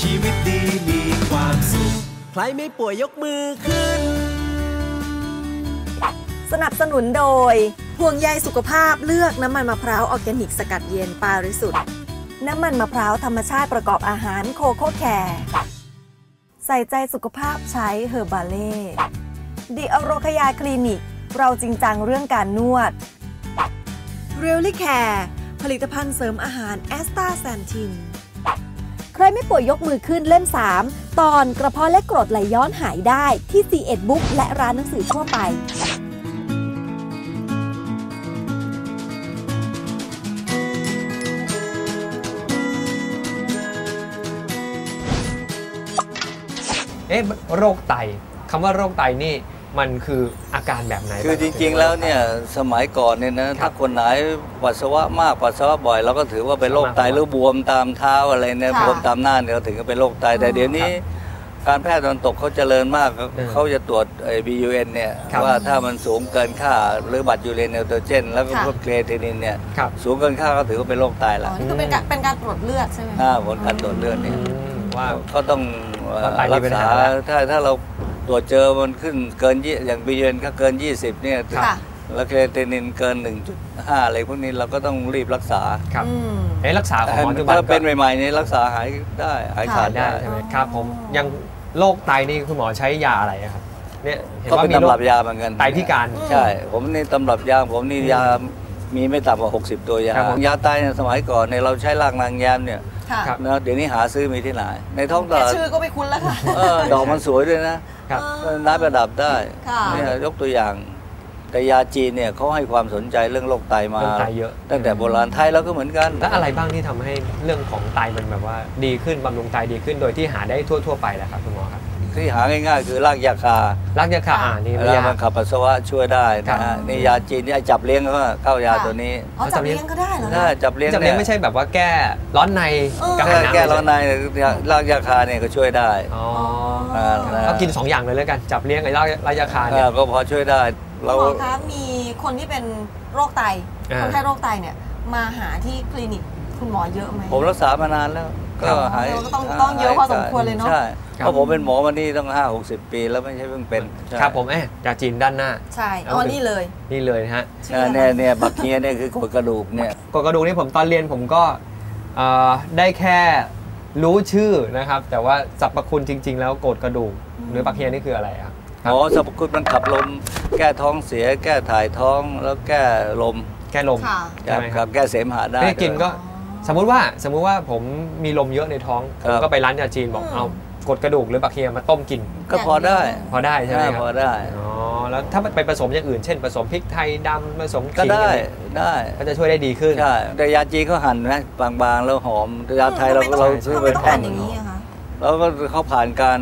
ชีวิตดีมีความสุข ใครไม่ป่วยยกมือขึ้น สนับสนุนโดย ห่วงใยสุขภาพเลือกน้ำมันมะพร้าวออร์แกนิกสกัดเย็นปาริสุทธิ์น้ำมันมะพร้าวธรรมชาติประกอบอาหารโคโค่แคร์ใส่ใจสุขภาพใช้เฮอร์บาเล่ดีอโรคยาคลินิก เราจริงจังเรื่องการนวดเรียลลี่แคร์ผลิตภัณฑ์เสริมอาหารแอสตาแซนทินใคร ไม่ป่วยยกมือขึ้นเล่ม 3 ตอนกระเพาะและกรดไหลย้อนหายได้ที่ c ีเอ็ดบุ๊กและร้านหนังสือทั่วไปเอ๊ะโรคไตคำว่าโรคไตนี่ มันคืออาการแบบไหนคือจริง ๆ แล้วเนี่ยสมัยก่อนเนี่ยนะถ้าคนไหนปัสสาวะมากปัสสาวะบ่อยเราก็ถือว่าเป็นโรคไตหรือบวมตามเท้าอะไรเนี่ยค่ะบวมตามหน้าเนี่ยเราถึงจะเป็นโรคไตแต่เดี๋ยวนี้ การแพทย์ตะวันตกเขาเจริญมากเขาจะตรวจไอ้ BUN เนี่ยว่าถ้ามันสูงเกินค่าหรือบัตรยูเรนเนลโตรเจน แล้วก็ค่ะพวกเครตินินเนี่ยครับสูงเกินค่าก็ถือว่าเป็นโรคไตอ๋ละอนี่คือเป็นการเป็นการตรวจเลือดใช่ไหมหน้าผลการตรวจเลือดเนี่ยอืมว่าก็ต้องเอ่อว่าไตมีรักปัญษาหาแล้วถ้าถ้าเรา ตรวจเจอมันขึ้นเกินยี่อย่าง BUN ก็เกิน 20เนี่ยค่ะ แล้วเคเทนินเกิน 1.5 อะไรพวกนี้เราก็ต้องรีบรักษาครับอืม เอ๊ะรักษาของหมอจุบันถ้าก็เป็นใหม่ๆนี่รักษาหายได้หายขาดได้ได้ใช่ไหมครับผมยังโรคไตนี่คุณหมอใช้ยาอะไรอะครับเนี่ยเห็นก็ว่าเป็นมีโรตำครับยาเหมือนกันไตพิการ ใช่ ผมนี่ตำรับยาผมนี่ยามีไม่ต่ำกว่า 60 ตัวยาครับผม ยาไตเนี่ยสมัยก่อนเนี่ยเราใช้รากนางแยมเนี่ย ค่ะครับ นะเดี๋ยวนี้หาซื้อมีที่ไหน ในท้องตแค่ลาดชื่อก็ไม่คุ้นแล้วค่ะ เออดอกมันสวยด้วยนะครับ เออน้ำประดับได้ค่ะ เนี่ยยกตัวอย่าง แต่ยาจีนเนี่ยเขาให้ความสนใจเรื่องโรคไตมา เรื่องไตเยอะ ตั้งแต่โบราณไทยเราก็เหมือนกัน แล้วอะไรบ้างที่ทำให้เรื่องของไตมันแบบว่า ดีขึ้นบำรุงไตดีขึ้นโดยที่หาได้ทั่ว ๆ ไปแหละครับคุณหมอครับ ที่หาง่ายๆ คือรากยาคารักยาคาอ่านี่ไม่แล้วยา มันขับปัสสาวะช่วยได้นะครัฮะบนี่ยาจีนนี่ไอ้จับเลี้ยงก็เข้ายาตัวนี้อ๋อจับเลี้ยงก็ได้เหรอถ้าจับเลี้ยงจะเนี่ยไม่ใช่แบบว่าแก้ร้อนในเออกระแก้หายน้ำแก้ร้อนในรากยาคาเนี่ยก็ช่วยได้อ๋ออ่านะก็กินสองอย่างเลยแล้วกัน จับเลี้ยงไอ้รักรักยาคาเนี่ยเออก็พอช่วยได้คุเราณหมอคะมีคนที่เป็นโรคไตอ่า คนไข้โรคไตเนี่ยมาหาที่คลินิกคุณหมอเยอะไหมผมรักษามานานแล้ว ก็หายก็ต้องต้องเยอะพอสมควรเลยเนอะใช่ครับเพราะผมเป็นหมอมานี่ต้องห้าหกสิบปีแล้วไม่ใช่เพิ่งเป็นใช่ครับผมเอ๊ะยาจีนด้านหน้า ใช่อ๋อนี่เลย นี่เลยนะฮะเนี่ยเนี่ยเนี่ยบักเฮียเนี่ยคือกดกระดูกเนี่ยกดกระดูกนี่ผมตอนเรียนผมก็เอ่อได้แค่รู้ชื่อนะครับ แต่ว่าสรรพคุณจริง ๆ แล้วกดกระดูกหรือปักเฮียนี่คืออะไรครับอ๋อสรรพคุณมันขับลม แก้ท้องเสีย แก้ถ่ายท้องแล้วแก้ลม แก้ลมค่ะใช่ไหมคครัรับบแก้เสมหะได้ไม่ได้กินก็อ๋อ สมมุติว่าสมมุติว่าผมมีลมเยอะในท้องคผรับมก็ไปร้านยาจีนบอกอืมเอากดกระดูกหรือปักเฮียมาต้มกิน ก็พอได้ พอได้ใช่ไหมคพอรับได้อ๋อแล้วถ้าไปผสมอย่างอื่น เช่นผสมพริกไทยดำผสมก็ขิงได้อะไรได้ก็จะช่วยได้ดีขึ้นใช่แต่ยาจีนเขาหั่นนะบางๆแล้วหอมแต่ยาไทยเราทำมต้องเราซื้อทำไมเป็นต้องแท่หั่งนอย่างนี้อะคะแล้วก็เขาผ่านการ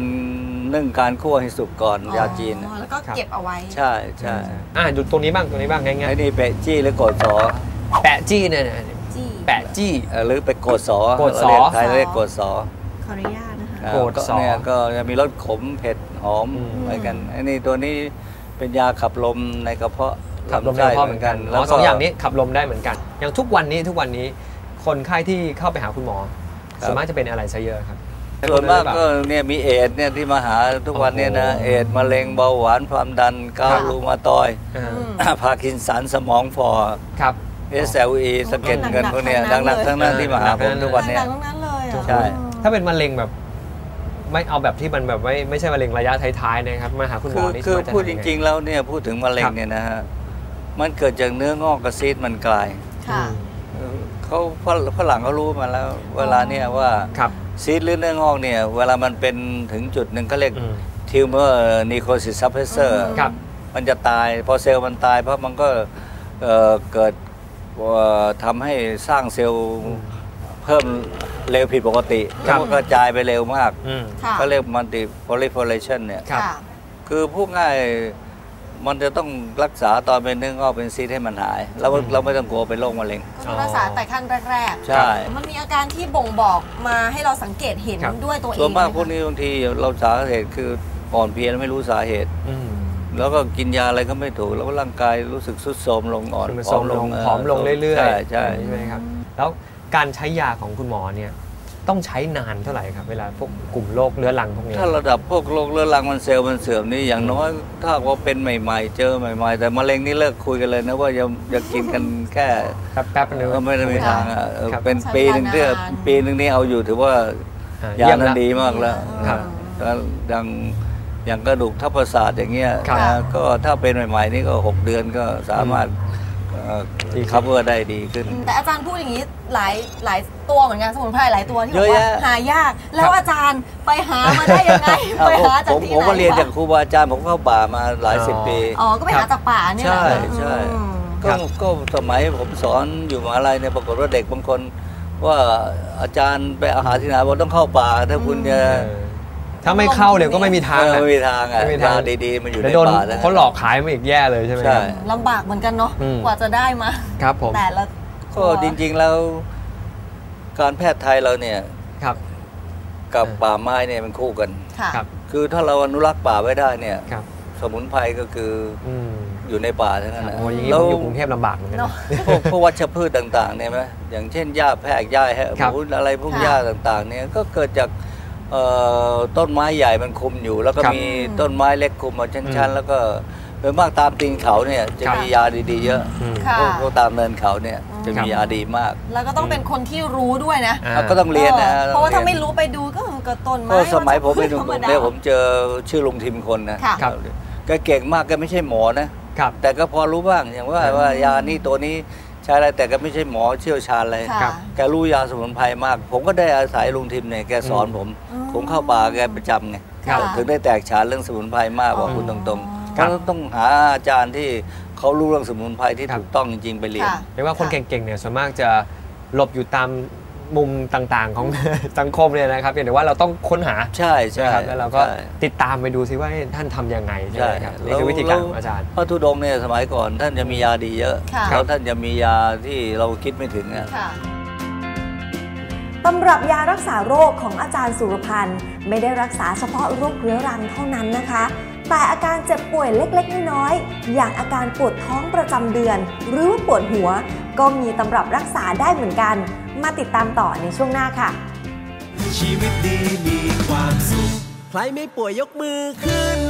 นึ่งการคั่วให้สุกก่อนยาจีนอ๋อแล้วก็เก็บเอาไว้ ใช่ใช่อ่าดูตรงนี้บ้างตรงนี้บ้างง่ายไอ้นี่เปะจี้หรือโกดสอๆแปะจี้เนี่ยนะจี้ แปะจี้เอ่อหรือไปโกดสอโกดสอ เรียไทยเรียกโกดสอขออนุญาตนะคะอ่าโกดสอเนี่ยก็จะมีรสขมเผ็ดหอมอืมเหมือนกันไอ้นี่ตัวนี้เป็นยาขับลมในกระเพาะขับลมในกระเพาะเหมือนกันแล้อ๋วอสองอย่างนี้ขับลมได้เหมือนกัน อย่างทุกวันนี้ทุกวันนี้คนไข้ที่เข้าไปหาคุณหมอส่วนมากจะเป็นอะไรซะเยอะครับ ส่วนมากก็เนี่ยมีเอดส์เนี่ยที่มาหาทุกวันเนี่ยนะโอ้โห เอดส์มะเร็งเบาหวานความดันเกาต์รูมาตอยด์ อ่าอืม พาร์กินสันสมองฟอครับ SLE สะเก็ดเงินพวกเนี้ยดังๆทั้งนั้นที่มาหาผมทุกวันเนี้ยดังๆทั้งนั้นเลยอะใช่ถ้าเป็นมะเร็งแบบไม่เอาแบบที่มันแบบไม่ไม่ใช่มะเร็งระยะท้ายๆนะครับมาหาคุณหมคืออนี่คือส่วนมากะพูดจทำยัไริง ๆ แล้วเนี่ยพูดถึงมะเร็งครับเนี่ยนะฮะมันเกิดจากเนื้องอกกระซีดมันกลายค่ะเออเขาฝรั่งฝรั่งเขารู้มาแล้ว เวลาเนี่ยว่าครับซีดหรือเนื้องอกเนี่ยเวลามันเป็นถึงจุดหนึ่งเขาเรียกอืมทิวเมอร์นิโคซิสซับเพเซอร์ครับมันจะตาย พอเซลล์มันตายเพราะมันก็เอ่อเกิดเอ่อ ทำให้สร้างเซลล์เพิ่มเร็วผิดปกติครัแล้บวมันกระจายไปเร็วมากอืมค่ะเขาเรียกมัลติโพลิ r อเรชันเนี่ยครับค่ะคือพูดง่ายมันจะต้องรักษาตอนเป็นเนื้องอกเป็นซีดให้มันหายเราอืมเราไม่ต้องกลัวเป็นโรคมะเร็งก็คือรักษาแต่ขั้นแรกใช่ๆมันมีอาการที่บ่งบอกมาให้เราสังเกตเห็นครับด้วยตัวเองส่วนมากไหพวกนี้บางทีเราสาเหตุคืออ่อนเพลียไม่รู้สาเหตุอืม แล้วก็กินยาอะไรก็ไม่ถูก แล้วก็ร่างกายรู้สึกทรุดโทรมลงอ่อนคือมันโทรมลงเผอมลงเรื่อยๆใช่ใช่ใช่ไหมครับแล้วการใช้ยาของคุณหมอเนี่ยต้องใช้นานเท่าไหร่ครับเวลาพวกกลุ่มโรคเรื้อรังพวกนี้ถ้าระดับพวกโรคเรื้อรังมันเซลล์มันเสื่อมนี่อย่างน้อยถ้าว่าเป็นใหม่ ๆ เจอใหม่ ๆ แต่มะเร็งนี่เลิกคุยกันเลยนะว่าจะจะกินกันแค่แป๊บๆนึงก็ไม่ได้มีทางอะเออครับเป็นปีหนึ่งที่ปีหนึ่งนี่เอาอยู่ถือว่าอ่ยาเยี่ยมนั้นละดีมากแล้วครับแล้วอย่าง อย่างกระดูกทับประสาทอย่างเงี้ยครับนะก็ถ้าเป็นใหม่ๆนี่ก็ 6 เดือนก็สามารถดีขึ้นคัฟเวอร์ได้ดีขึ้น แต่อาจารย์พูดอย่างนี้หลายหลายตัวเหมือนกันสมุนไพรหลายตัวที่บเยอกอะว่าแยะหายาก แล้วอาจารย์ไปหามาได้ยังไงอ้าวไปหาจากผมที่ผมไหนก็เรียนจากวะครูบาอาจารย์ผมเข้าป่ามาหลายสิบปีอ๋อก็ไปหาจากป่าเนี่ยใช่เหรอใช่อืมก็ก็สมัยผมสอนอยู่มหาลัยเนี่ยปรากฏว่าเด็กบางคน ว่าอาจารย์ไปอาหารที่ไหนบอกต้องเข้าป่า ถ้าคุณจะเออ ถ้าไม่เข้าเนี่ยก็ไม่มีทางเอออะ ไม่มีทางอะไม่มีทาง ยดีๆมันอยู่ในเดี๋ยวโดนป่าแล้ว เขาหลอกขายมาอีกแย่เลยใช่ไหมคใช่รับลำบากเหมือนกันเนาะอืม กว่าจะได้มา ครับผมแต่ละก็จริงๆแล้ว การแพทย์ไทยเราเนี่ยครับ กับเออ ป่าไม้เนี่ยมันคู่กัน ค่ะ ครับ คือถ้าเราอนุรักษ์ป่าไว้ได้เนี่ย ครับ สมุนไพรก็คืออืมอยู่ในป่าทั้งนั้นนะโอ้ยอย่างนี้แล้ผวมอยู่กรุงเทพลำบากเหมือนกันเนอะ นะ พวกพวกวัชพืชต่างๆเนี่ยไหมอย่างเช่นหญ้าแพรกหญ้าแฮะครับ หมูอะไรพวกค่ะ หญ้าต่างๆ เนี่ยก็เกิดจากเอ่อ ต้นไม้ใหญ่มันคุมอยู่ แล้วก็ครับมีต้นไม้เล็กคุมมาชั้นอืมๆแล้วก็โดยมากตามตีนเขาเนี่ยจะครับมียาดีๆ เยอะอืมค่ะพวกพวกตามเนินเขาเนี่ยจะครับมียาดีมาก แล้วก็ต้องเป็นคนที่รู้ด้วยนะอ่าก็ต้องเรียนนะเออเพราะว่าถ้าไม่ต้องยนรู้ไปดูก็ก็ต้นไม้ก็สมัยผมเป็นหธรนุ่รมดาๆเนี่ยผมเจอชื่อลุงทิมคนนะค่ะครับแกเก่งมากแกไม่ใช่หมอนะครับแต่ก็พอรู้บ้างอย่างว่าว่ายานี่ตัวนี้ ใช้อะไรแต่ก็ไม่ใช่หมอเชี่ยวชาญอะไรค่ะครับแกรู้ยาสมุนไพรมาก ผมก็ได้อาศัยลุงทิมเนี่ยแกสอนผมอืมผมเข้าป่าแกประจำไงครับถึงได้แตกฉานเรื่องสมุนไพรมากบอกคุณตรงๆครับก็ต้องหาอาจารย์ที่เขารู้เรื่องสมุนไพรที่ครับถูกต้องจริงๆไปเรียน ค่ะ เรียกว่าคนเก่งๆเนี่ยส่วนมากจะหลบอยู่ตาม มุมต่างๆ ของสังคมเนี่ยนะครับเพียงแต่ว่าเราต้องค้นหาใช่ใช่นะครับแล้วเราก็ใช่ติดตามไปดูซิว่าเอ๊ะท่านทำยังไงใช่ไหใช่มครับนี่คือวิธีการของอาจารย์พระธุดงค์เนี่ยสมัยก่อนท่านจะมียาดีเยอะค่ะแล้วท่านจะมียาที่เราคิดไม่ถึงอะค่ะตำรับยารักษาโรคของอาจารย์สุรพันธ์ไม่ได้รักษาเฉพาะโรคเรื้อรังเท่านั้นนะคะ แต่อาการเจ็บป่วยเล็กๆน้อยๆอย่างอาการปวดท้องประจำเดือน หรือว่าปวดหัว ก็มีตำรับรักษาได้เหมือนกัน มาติดตามต่อในช่วงหน้าค่ะ ชีวิตดีมีความสุข ใครไม่ป่วยยกมือขึ้น